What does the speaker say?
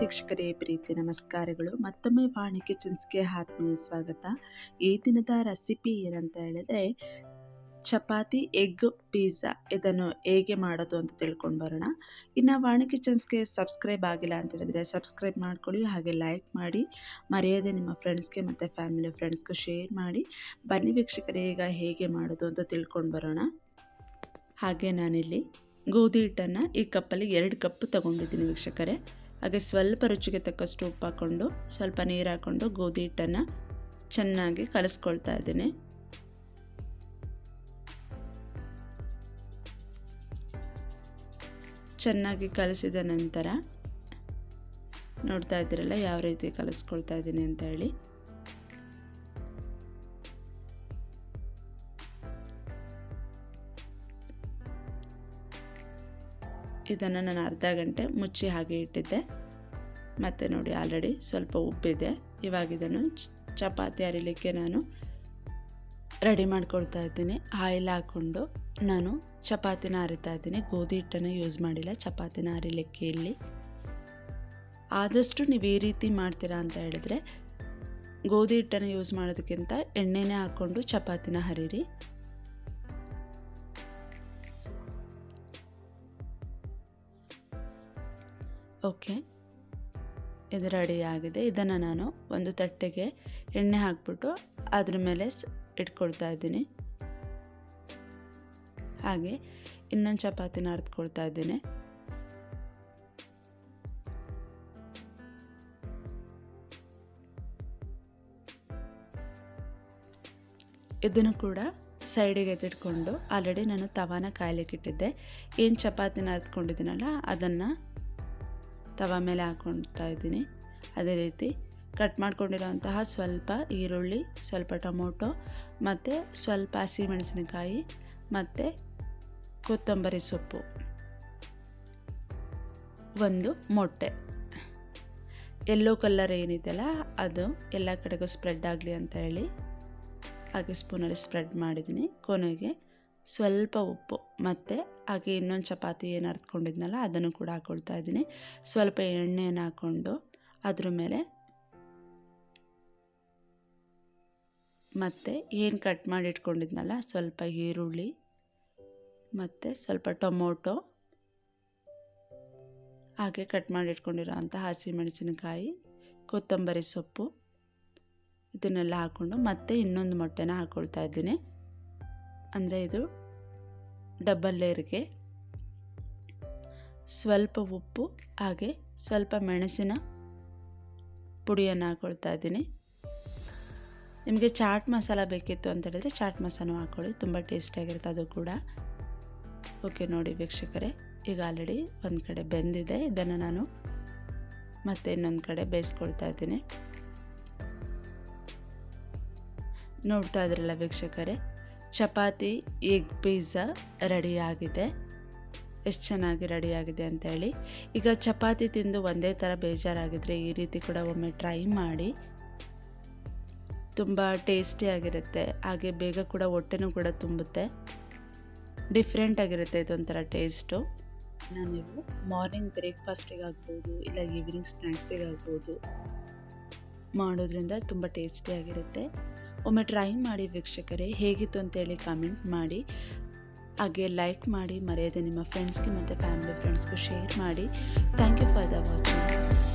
ವೀಕ್ಷಕರೇ, ಪ್ರೀತಿ ನಮಸ್ಕಾರಗಳು. ಮತ್ತೊಮ್ಮೆ ವಾಣಿ ಕಿಚನ್ಸ್ಗೆ ಆತ್ಮೀಯ ಸ್ವಾಗತ. ಈ ದಿನದ ರೆಸಿಪಿ ಏನಂತ ಹೇಳಿದ್ರೆ, ಚಪಾತಿ, ಎಗ್, ಪಿಜ್ಜಾ ಇದನ್ನು ಹೇಗೆ ಮಾಡೋದು ಅಂತ ತಿಳ್ಕೊಂಡು ಬರೋಣ. ಇನ್ನು ವಾಣಿ ಕಿಚನ್ಸ್ಗೆ ಸಬ್ಸ್ಕ್ರೈಬ್ ಆಗಿಲ್ಲ ಅಂತ ಹೇಳಿದ್ರೆ ಸಬ್ಸ್ಕ್ರೈಬ್ ಮಾಡ್ಕೊಳ್ಳಿ, ಹಾಗೆ ಲೈಕ್ ಮಾಡಿ. ಮರೆಯದೆ ನಿಮ್ಮ ಫ್ರೆಂಡ್ಸ್ಗೆ ಮತ್ತು ಫ್ಯಾಮಿಲಿ ಫ್ರೆಂಡ್ಸ್ಗೂ ಶೇರ್ ಮಾಡಿ. ಬನ್ನಿ ವೀಕ್ಷಕರೇ, ಈಗ ಹೇಗೆ ಮಾಡೋದು ಅಂತ ತಿಳ್ಕೊಂಡು ಬರೋಣ. ಹಾಗೆ ನಾನಿಲ್ಲಿ ಗೋಧಿ ಹಿಟ್ಟನ್ನು ಈ ಕಪ್ಪಲ್ಲಿ ಎರಡು ಕಪ್ ತಗೊಂಡಿದ್ದೀನಿ ವೀಕ್ಷಕರೇ. ಹಾಗೆ ಸ್ವಲ್ಪ ರುಚಿಗೆ ತಕ್ಕಷ್ಟು ಉಪ್ಪು ಹಾಕ್ಕೊಂಡು, ಸ್ವಲ್ಪ ನೀರು ಹಾಕ್ಕೊಂಡು ಗೋಧಿ ಹಿಟ್ಟನ್ನು ಚೆನ್ನಾಗಿ ಕಲಿಸ್ಕೊಳ್ತಾ ಇದ್ದೀನಿ. ಚೆನ್ನಾಗಿ ಕಲಿಸಿದ ನಂತರ ನೋಡ್ತಾ ಇದ್ದೀರಲ್ಲ, ಯಾವ ರೀತಿ ಕಲಿಸ್ಕೊಳ್ತಾ ಇದ್ದೀನಿ ಅಂತ ಹೇಳಿ. ಇದನ್ನು ನಾನು ಅರ್ಧ ಗಂಟೆ ಮುಚ್ಚಿ ಹಾಗೆ ಇಟ್ಟಿದ್ದೆ. ಮತ್ತು ನೋಡಿ ಆಲ್ರೆಡಿ ಸ್ವಲ್ಪ ಉಪ್ಪಿದೆ. ಇವಾಗ ಇದನ್ನು ಚಪಾತಿ ಅರಿಲಿಕ್ಕೆ ನಾನು ರೆಡಿ ಮಾಡ್ಕೊಳ್ತಾ ಇದ್ದೀನಿ. ಆಯಿಲ್ ಹಾಕ್ಕೊಂಡು ನಾನು ಚಪಾತಿನ ಅರಿತಾ ಇದ್ದೀನಿ. ಗೋಧಿ ಹಿಟ್ಟನ್ನು ಯೂಸ್ ಮಾಡಿಲ್ಲ, ಚಪಾತಿನ ಅರಿಲಿಕ್ಕೆ ಇಲ್ಲಿ. ಆದಷ್ಟು ನೀವು ಈ ರೀತಿ ಮಾಡ್ತೀರಾ ಅಂತ ಹೇಳಿದ್ರೆ, ಗೋಧಿ ಹಿಟ್ಟನ್ನು ಯೂಸ್ ಮಾಡೋದಕ್ಕಿಂತ ಎಣ್ಣೆನೇ ಹಾಕ್ಕೊಂಡು ಚಪಾತಿನ ಹರಿರಿ ಓಕೆ. ಇದು ರೆಡಿ ಆಗಿದೆ ಇದನ್ನು ನಾನು ಒಂದು ತಟ್ಟೆಗೆ ಎಣ್ಣೆ ಹಾಕ್ಬಿಟ್ಟು ಅದ್ರ ಮೇಲೆ ಇಟ್ಕೊಳ್ತಾ ಇದ್ದೀನಿ. ಹಾಗೆ ಇನ್ನೊಂದು ಚಪಾತಿನ ಅರ್ದ್ಕೊಳ್ತಾ ಇದ್ದೀನಿ. ಇದನ್ನು ಕೂಡ ಸೈಡಿಗೆ ಎತ್ತಿಟ್ಕೊಂಡು ಆಲ್ರೆಡಿ ನಾನು ತವಾನ ಕಾಯ್ಲಿಕ್ಕೆ ಇಟ್ಟಿದ್ದೆ ಏನು ಚಪಾತಿನ ಅರ್ದ್ಕೊಂಡಿದ್ದೀನಲ್ಲ ಅದನ್ನು ತವ ಮೇಲೆ ಹಾಕ್ಕೊಳ್ತಾ ಇದ್ದೀನಿ. ಅದೇ ರೀತಿ ಕಟ್ ಮಾಡ್ಕೊಂಡಿರೋಂತಹ ಸ್ವಲ್ಪ ಈರುಳ್ಳಿ, ಸ್ವಲ್ಪ ಟೊಮೊಟೊ, ಮತ್ತು ಸ್ವಲ್ಪ ಹಸಿಮೆಣಸಿನಕಾಯಿ, ಮತ್ತು ಕೊತ್ತಂಬರಿ ಸೊಪ್ಪು. ಒಂದು ಮೊಟ್ಟೆ. ಎಲ್ಲೋ ಕಲ್ಲರ್ ಏನಿದೆಯಲ್ಲ, ಅದು ಎಲ್ಲ ಕಡೆಗೂ ಸ್ಪ್ರೆಡ್ ಆಗಲಿ ಅಂತ ಹೇಳಿ ಹಾಗೆ ಸ್ಪೂನಲ್ಲಿ ಸ್ಪ್ರೆಡ್ ಮಾಡಿದ್ದೀನಿ. ಕೊನೆಗೆ ಸ್ವಲ್ಪ ಉಪ್ಪು ಮತ್ತು ಹಾಗೆ ಇನ್ನೊಂದು ಚಪಾತಿ ಏನು ಅರ್ತ್ಕೊಂಡಿದ್ನಲ್ಲ ಅದನ್ನು ಕೂಡ ಹಾಕ್ಕೊಳ್ತಾ ಇದ್ದೀನಿ. ಸ್ವಲ್ಪ ಎಣ್ಣೆಯನ್ನು ಹಾಕ್ಕೊಂಡು ಅದ್ರ ಮೇಲೆ ಮತ್ತು ಏನು ಕಟ್ ಮಾಡಿ ಇಟ್ಕೊಂಡಿದ್ನಲ್ಲ, ಸ್ವಲ್ಪ ಈರುಳ್ಳಿ ಮತ್ತು ಸ್ವಲ್ಪ ಟೊಮೊಟೊ, ಹಾಗೆ ಕಟ್ ಮಾಡಿ ಇಟ್ಕೊಂಡಿರೋ ಅಂಥ ಹಸಿಮೆಣಸಿನಕಾಯಿ, ಕೊತ್ತಂಬರಿ ಸೊಪ್ಪು, ಇದನ್ನೆಲ್ಲ ಹಾಕ್ಕೊಂಡು ಮತ್ತೆ ಇನ್ನೊಂದು ಮೊಟ್ಟೆನ ಹಾಕ್ಕೊಳ್ತಾ ಇದ್ದೀನಿ. ಅಂದರೆ ಇದು ಡಬ್ಬಲ್ ಲೇಯರ್ಗೆ. ಸ್ವಲ್ಪ ಉಪ್ಪು, ಹಾಗೆ ಸ್ವಲ್ಪ ಮೆಣಸಿನ ಪುಡಿಯನ್ನು ಹಾಕೊಳ್ತಾ ಇದ್ದೀನಿ. ನಿಮಗೆ ಚಾಟ್ ಮಸಾಲ ಬೇಕಿತ್ತು ಅಂತ ಹೇಳಿದ್ರೆ ಚಾಟ್ ಮಸಾಲ ಹಾಕ್ಕೊಳ್ಳಿ ತುಂಬ ಟೇಸ್ಟಿಯಾಗಿರುತ್ತೆ ಅದು ಕೂಡ. ಓಕೆ, ನೋಡಿ ವೀಕ್ಷಕರೇ, ಈಗ ಆಲ್ರೆಡಿ ಒಂದು ಕಡೆ ಬೆಂದಿದೆ. ಇದನ್ನು ನಾನು ಮತ್ತೆ ಇನ್ನೊಂದು ಕಡೆ ಬೇಯಿಸ್ಕೊಳ್ತಾ ಇದ್ದೀನಿ. ನೋಡ್ತಾ ಇದ್ರಲ್ಲ ವೀಕ್ಷಕರೇ ಚಪಾತಿ ಎಗ್ ಪಿಜ್ಜಾ ರೆಡಿಯಾಗಿದೆ. ಎಷ್ಟು ಚೆನ್ನಾಗಿ ರೆಡಿಯಾಗಿದೆ ಅಂತೇಳಿ. ಈಗ ಚಪಾತಿ ತಿಂದು ಒಂದೇ ಥರ ಬೇಜಾರಾಗಿದ್ದರೆ ಈ ರೀತಿ ಕೂಡ ಒಮ್ಮೆ ಟ್ರೈ ಮಾಡಿ. ತುಂಬ ಟೇಸ್ಟಿಯಾಗಿರುತ್ತೆ ಹಾಗೆ ಬೇಗ ಕೂಡ ಹೊಟ್ಟೆನೂ ಕೂಡ ತುಂಬುತ್ತೆ. ಡಿಫ್ರೆಂಟ್ ಆಗಿರುತ್ತೆ ಇದೊಂಥರ ಟೇಸ್ಟು. ನೀವು ಮಾರ್ನಿಂಗ್ ಬ್ರೇಕ್ಫಾಸ್ಟಿಗೆ ಆಗ್ಬೋದು, ಇಲ್ಲ ಈವ್ನಿಂಗ್ ಸ್ನ್ಯಾಕ್ಸಿಗೆ ಆಗ್ಬೋದು. ಮಾಡೋದ್ರಿಂದ ತುಂಬ ಟೇಸ್ಟಿಯಾಗಿರುತ್ತೆ ಒಮ್ಮೆ ಟ್ರೈ ಮಾಡಿ ವೀಕ್ಷಕರೇ, ಹೇಗಿತ್ತು ಅಂತೇಳಿ ಕಾಮೆಂಟ್ ಮಾಡಿ. ಹಾಗೆ ಲೈಕ್ ಮಾಡಿ, ಮರೆಯದೆ ನಿಮ್ಮ ಫ್ರೆಂಡ್ಸ್ಗೆ ಮತ್ತು ಫ್ಯಾಮಿಲಿ ಫ್ರೆಂಡ್ಸ್ಗೂ ಶೇರ್ ಮಾಡಿ. Thank you for the watching